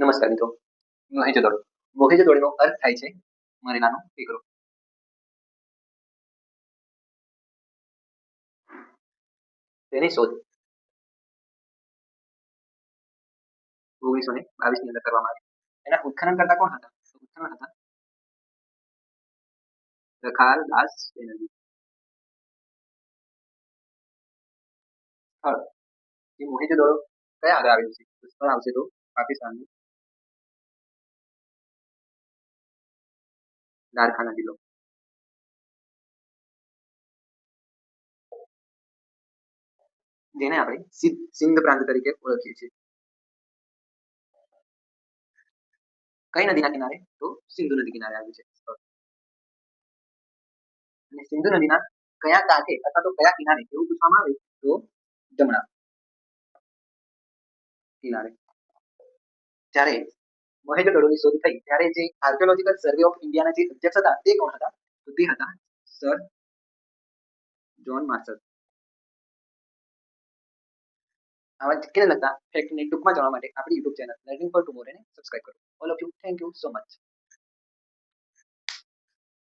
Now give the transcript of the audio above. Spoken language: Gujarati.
નમસ્કાર મિત્રો મોહેજોદડો મોહેજોદડોનો અર્થ થાય છે મરીનાનો દીકરો તેની શોધ ઓગણીસો ને બાવીસની અંદર કરવામાં આવી. એના ઉત્ખનન કરતા કોણ હતા? ઉત્ખનન હતા રખાલ દાસ બેનર્જી. સ્થળ. જે મોહેજોદડો કયા આગળ આવેલું છે? સ્થળ આવશે તો પાકિસ્તાનનું લારકાના જિલ્લો જેને આપણે સિંધ પ્રાંત તરીકે ઓળખીએ છીએ. કઈ નદીના કિનારે? તો સિંધુ નદી કિનારે આવ્યું છે. અને સિંધુ નદીના કયા કાંઠે અથવા તો કયા કિનારે એવું પૂછવામાં આવે તો જમણા કિનારે. જ્યારે મોહેજોદડોની શોધ થઈ ત્યારે જે આર્કિયોલોજીકલ સર્વે ઓફ ઇન્ડિયાના જે અધ્યક્ષ હતા તે કોણ હતા? તો તે હતા સર જોન માર્સલ આવા કેટલા લગતા ફેક્ટને ટૂંકમાં જાણવા માટે આપણી યુટ્યુબ ચેનલ લર્નિંગ ફોર ટુમોરોને સબસ્ક્રાઇબ કરો. All of you thank you so much